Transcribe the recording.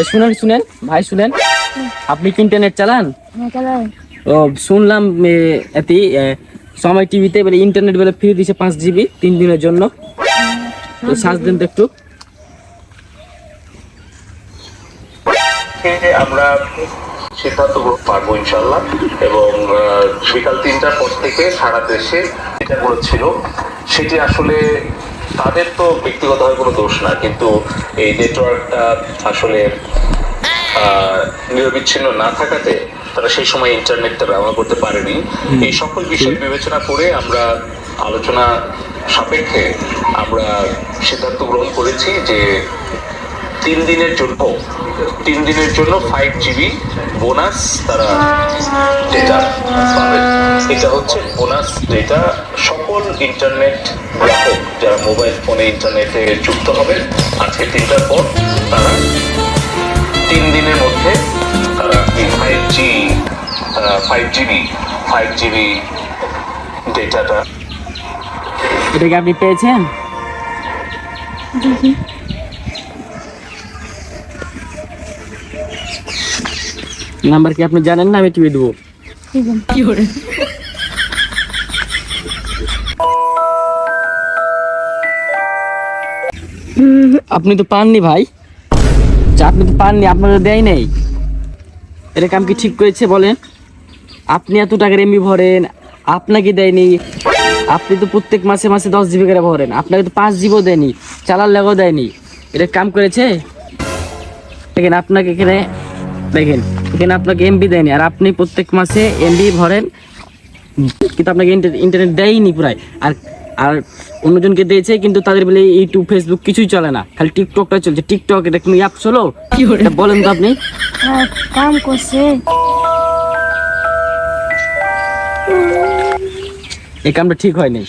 এ শুনেন শুনেন। ভাই শুনেন। আপনি কি ইন্টারনেট চালান? হ্যাঁ ও শুনলাম এতি সময় টিভিতে বলে ইন্টারনেট বলে ফ্রি দিছে পাঁচ জিবি তিন দিনের জন্য। তো সার্চ দেন তো একটু। আমরা সিদ্ধান্ত পারব ইনশাল্লাহ এবং বিকাল তিনটার পর থেকে সারা দেশে যেটাগুলো ছিল সেটি আসলে তাদের তো ব্যক্তিগতভাবে কোনো দোষ না কিন্তু এই নেটওয়ার্কটা আসলে নিরবিচ্ছিন্ন না থাকাতে তারা সেই সময় ইন্টারনেটটা ব্যবহার করতে পারেনি। এই সকল বিষয় বিবেচনা করে আমরা আলোচনা সাপেক্ষে আমরা সিদ্ধান্ত গ্রহণ করেছি যে তিন দিনের জন্য তিন দিনের জন্য ফাইভ জিবি বোনাস তারা ডেটা এটা হচ্ছে বোনাস যেটা সকল ইন্টারনেট গ্রাহক যারা মোবাইল ফোনে ইন্টারনেটে যুক্ত হবে আজকে তিনটার পর তারা তিন দিনের মধ্যে তারা এই five G five GB five GB ডেটাটা এটা কি আপনি পেয়েছেন? নাম্বার কি আপনি জানেন না? আমি টিভি দেবো। ঠিক আছে আপনি তো পাননি ভাই। আপনি তো পাননি, আপনারা দেয় নেই। এটা কাম কি ঠিক করেছে বলেন? আপনি এত টাকার এমবি ভরেন, আপনাকে দেয়নি। আপনি তো প্রত্যেক মাসে মাসে দশ জিবি করে ভরেন। আপনাকে তো পাঁচ জিবও দেয়নি, চালার লেগও দেয়নি। এটা কাম করেছে? দেখেন, আপনাকে এখানে দেখেন, এখানে আপনাকে এমবি দেয়নি। আর আপনি প্রত্যেক মাসে এমবি ভরেন, কিন্তু আপনাকে ইন্টারনেট দেয়নি প্রায় আর আর অন্যজনকে দিয়েছে কিন্তু তাদের বলে ইউটিউব ফেসবুক কিছুই চলে না। খালি টিকটকটা চলছে। টিকটক এটা কোনো অ্যাপ চলো? এটা বলেন তো আপনি। হ্যাঁ কাম করছে। এই কামটা ঠিক হয়নি।